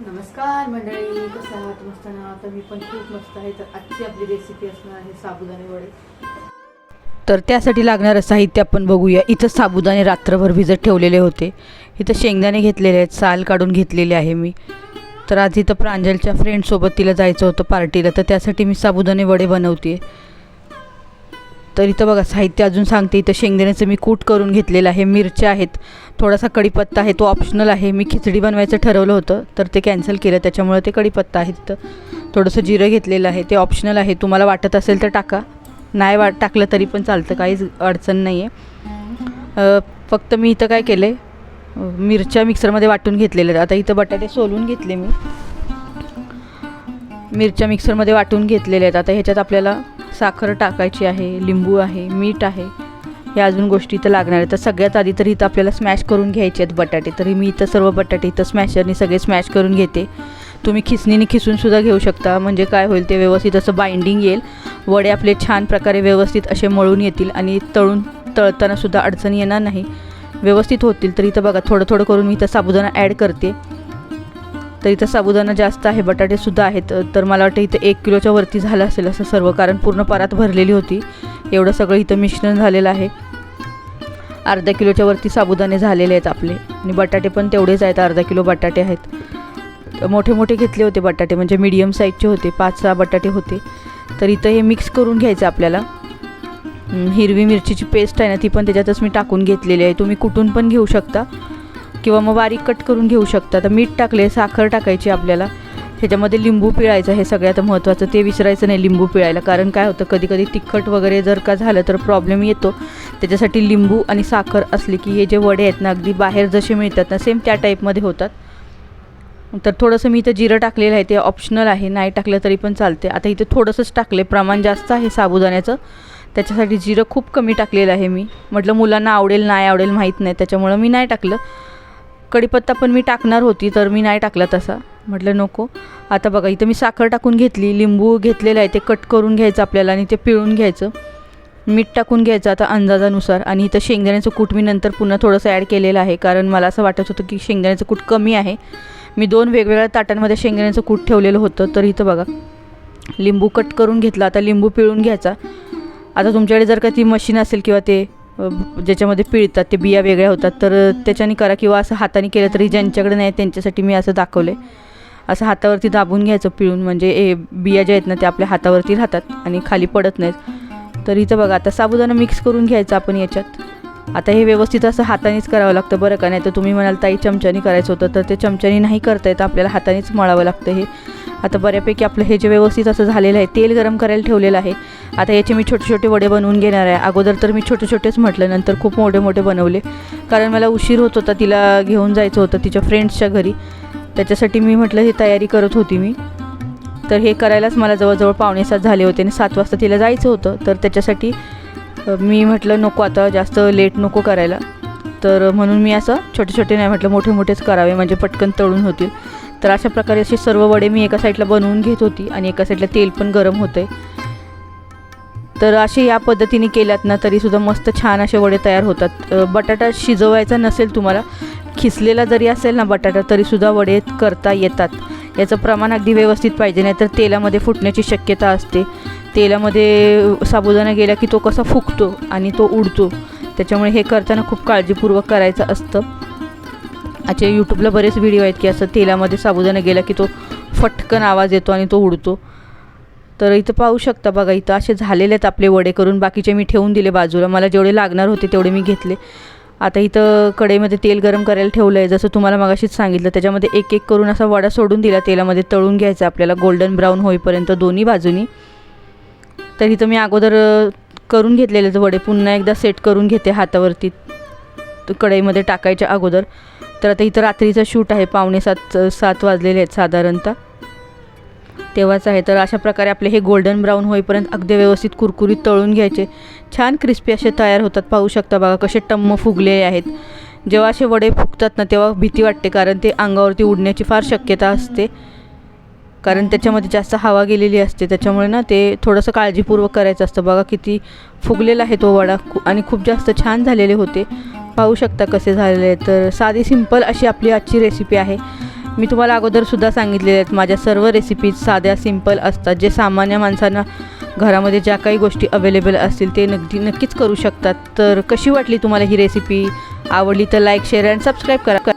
नमस्कार मंडळी कसं आहात? मस्त ना? आता मी पण खूप मस्त आहे. तर आजची आपली रेसिपी असणार आहे साबुदाणे वडे. तर त्यासाठी लागणारं साहित्य आपण बघूया. इथं साबुदाणे रात्रभर भिजत ठेवलेले होते. इथं शेंगदाणे घेतलेले आहेत. साल काढून घेतलेले आहे मी. तर आज इथं प्रांजलच्या फ्रेंडसोबत तिला जायचं होतं पार्टीला तर त्यासाठी मी साबुदाणे वडे बनवते आहे तर इथं बघा साहित्य अजून सांगते इथं शेंगदाण्याचं मी कूट करून घेतलेलं आहे मिरच्या आहेत थोडासा कढीपत्ता आहे तो ऑप्शनल आहे मी खिचडी बनवायचं ठरवलं होतं तर ते कॅन्सल केलं त्याच्यामुळे ते कढीपत्ता आहे तिथं. थोडंसं जिरं घेतलेलं आहे ते ऑप्शनल आहे तुम्हाला वाटत असेल तर टाका. नाही वाट टाकलं तरी पण चालतं काहीच अडचण नाही आहे फक्त मी इथं काय केलं आहे मिरच्या मिक्सरमध्ये वाटून घेतलेल्या आहेत. आता इथं बटाटे सोलून घेतले मी. मिरच्या मिक्सरमध्ये वाटून घेतलेल्या आहेत. आता ह्याच्यात आपल्याला साखर टाकायची आहे लिंबू आहे मीठ आहे ह्या अजून गोष्टी इथं लागणार आहेत. तर सगळ्यात आधी तर इथं आपल्याला स्मॅश करून घ्यायचे आहेत बटाटे. तरी मी इथं सर्व बटाटे इथं स्मॅशरनी सगळे स्मॅश करून घेते. तुम्ही खिसणीने खिसूनसुद्धा घेऊ शकता. म्हणजे काय होईल ते व्यवस्थित असं बाइंडिंग येईल. वडे आपले छान प्रकारे व्यवस्थित असे मळून येतील आणि तळून तळतानासुद्धा अडचण येणार नाही. व्यवस्थित होतील. तर इथं बघा थोडं थोडं करून मी इथं साबुदाणा ॲड करते. तर इथं साबुदाणा जास्त आहे बटाटेसुद्धा आहेत. तर मला वाटतं इथं एक किलोच्या वरती झालं असेल असं सर्व कारण पूर्ण परात भरलेली होती. एवढं सगळं इथं मिश्रण झालेलं आहे. अर्धा किलोच्या वरती साबुदाणे झालेले आहेत आपले. आणि बटाटे पण तेवढेच आहेत अर्धा किलो बटाटे आहेत. मोठे मोठे घेतले होते बटाटे म्हणजे मीडियम साईजचे होते पाच सहा बटाटे होते. तर इथं हे मिक्स करून घ्यायचं आपल्याला. हिरवी मिरचीची पेस्ट आहे ना ती पण त्याच्यातच मी टाकून घेतलेली आहे. तुम्ही कुठून पण घेऊ शकता. किंवा मग बारीक कट करून घेऊ शकता. तर मीठ टाकले साखर टाकायची आपल्याला. ह्याच्यामध्ये लिंबू पिळायचं हे सगळ्यात महत्त्वाचं. ते विसरायचं नाही लिंबू पिळायला. कारण काय होतं कधी कधी तिखट वगैरे जर का झालं तर प्रॉब्लेम येतो. त्याच्यासाठी लिंबू आणि साखर असली की हे जे वडे आहेत ना अगदी बाहेर जसे मिळतात ना सेम त्या टाईपमध्ये होतात. तर थोडंसं मी इथं जिरं टाकलेलं आहे ते ऑप्शनल आहे. नाही टाकलं तरी पण चालते आता इथे थोडंसंच टाकले प्रमाण जास्त आहे साबुदाण्याचं. त्याच्यासाठी जिरं खूप कमी टाकलेलं आहे मी. म्हटलं मुलांना आवडेल नाही आवडेल माहीत नाही. त्याच्यामुळं मी नाही टाकलं. कढीपत्ता पण मी टाकणार होती तर मी नाही टाकला तसा. म्हटलं नको. आता बघा इथं मी साखर टाकून घेतली लिंबू घेतलेलं आहे ते कट करून घ्यायचं आपल्याला आणि ते पिळून घ्यायचं. मीठ टाकून घ्यायचं आता अंदाजानुसार आणि इथं शेंगदाण्याचं कूट मी नंतर पुन्हा थोडंसं ॲड केलेलं आहे कारण मला असं वाटत होतं की शेंगदाण्याचं कूट कमी आहे. मी दोन वेगवेगळ्या ताटांमध्ये शेंगदाण्याचं कूट ठेवलेलं होतं तर इथं बघा लिंबू कट करून घेतला आता लिंबू पिळून घ्यायचा. आता तुमच्याकडे जर का ती मशीन असेल किंवा ते ज्याच्यामध्ये पिळतात ते बिया वेगळ्या होतात. तर त्याच्याने करा किंवा असं हाताने केलं तरी ज्यांच्याकडे नाही त्यांच्यासाठी मी असं दाखवलं आहे असं हातावरती दाबून घ्यायचं पिळून. म्हणजे ए बिया ज्या आहेत ना त्या आपल्या हातावरती राहतात आणि खाली पडत नाहीत. तर इथं बघा आता साबुदाणा मिक्स करून घ्यायचं आपण याच्यात. आता हे व्यवस्थित असं हातानेच करावं लागतं बरं का? नाही तर तुम्ही म्हणाल ताई चमच्यानी करायचं होतं. तर ते चमच्यानी नाही करता येतं. आपल्याला हातानेच मळावं लागतं हे. आता बऱ्यापैकी आपलं हे जे व्यवस्थित असं झालेलं आहे तेल गरम करायला ठेवलेलं आहे. आता याचे मी छोटे छोटे वडे बनवून घेणार आहे. अगोदर तर मी छोटे छोटेच म्हटलं नंतर खूप मोठे मोठे बनवले. कारण मला उशीर होत होता तिला घेऊन जायचं होतं तिच्या फ्रेंड्सच्या घरी. त्याच्यासाठी मी म्हटलं ही तयारी करत होती मी. तर हे करायलाच मला जवळजवळ पावणे सात झाले होते आणि सात वाजता तिला जायचं होतं. तर त्याच्यासाठी मी म्हटलं नको आता जास्त लेट नको करायला. तर म्हणून मी असं छोटे छोटे नाही म्हटलं मोठे मोठेच करावे म्हणजे पटकन तळून होतील. तर अशा प्रकारे असे सर्व वडे मी एका साईडला बनवून घेत होती आणि एका साईडला तेल पण गरम होते तर असे या पद्धतीने केल्यात ना तरीसुद्धा मस्त छान असे वडे तयार होतात. बटाटा शिजवायचा नसेल तुम्हाला खिसलेला जरी असेल ना बटाटा तरीसुद्धा वडे करता येतात. याचं प्रमाण अगदी व्यवस्थित पाहिजे नाही तर तेलामध्ये फुटण्याची शक्यता असते. तेलामध्ये साबुदाणा गेला की तो कसा फुगतो आणि तो उडतो. त्याच्यामुळे हे करताना खूप काळजीपूर्वक करायचं असतं. अच्छा यूट्यूबला बरेच व्हिडिओ आहेत की असं तेलामध्ये साबुदाणा गेला की तो फटकन आवाज येतो आणि तो उडतो. तर इथं पाहू शकता बघा इथं असे झालेले आहेत आपले वडे करून. बाकीचे मी ठेवून दिले बाजूला. मला जेवढे लागणार होते तेवढे मी घेतले. आता इथं कढईमध्ये तेल गरम करायला ठेवलं आहे जसं तुम्हाला मगाशीच सांगितलं त्याच्यामध्ये एक एक करून असा वडा सोडून दिला. तेलामध्ये तळून घ्यायचा आपल्याला. गोल्डन ब्राऊन होईपर्यंत दोन्ही बाजूनी. तर इथं मी अगोदर करून घेतलेले तर वडे. पुन्हा एकदा सेट करून घेते हातावरती कढईमध्ये टाकायच्या अगोदर. तर आता इथं रात्रीचं शूट आहे. पावणे सात सात वाजलेले आहेत साधारणतः. तेव्हाच आहे. तर अशा प्रकारे आपले हे गोल्डन ब्राऊन होईपर्यंत अगदी व्यवस्थित कुरकुरीत तळून घ्यायचे. छान क्रिस्पी असे तयार होतात. पाहू शकता बघा कसे टम्म फुगले आहेत. जेव्हा असे वडे फुगतात ना तेव्हा भीती वाटते कारण ते अंगावरती उडण्याची फार शक्यता असते. कारण त्याच्यामध्ये जास्त हवा गेलेली असते. त्याच्यामुळे ना ते थोडंसं काळजीपूर्वक करायचं असतं. बघा किती फुगलेला आहे तो वडा. आणि खूप जास्त छान झालेले होते. पाहू शकता कसे झालेले आहेत. तर साधी सिंपल अशी आपली आजची रेसिपी आहे. मी तुम्हाला अगोदरसुद्धा सांगितलेले आहेत. माझ्या सर्व रेसिपीज साध्या सिंपल असतात. जे सामान्य माणसांना घरामध्ये ज्या काही गोष्टी अवेलेबल असतील ते नक्की नक्कीच करू शकतात. तर कशी वाटली तुम्हाला ही रेसिपी आवडली तर लाईक शेअर अँड सबस्क्राईब करा.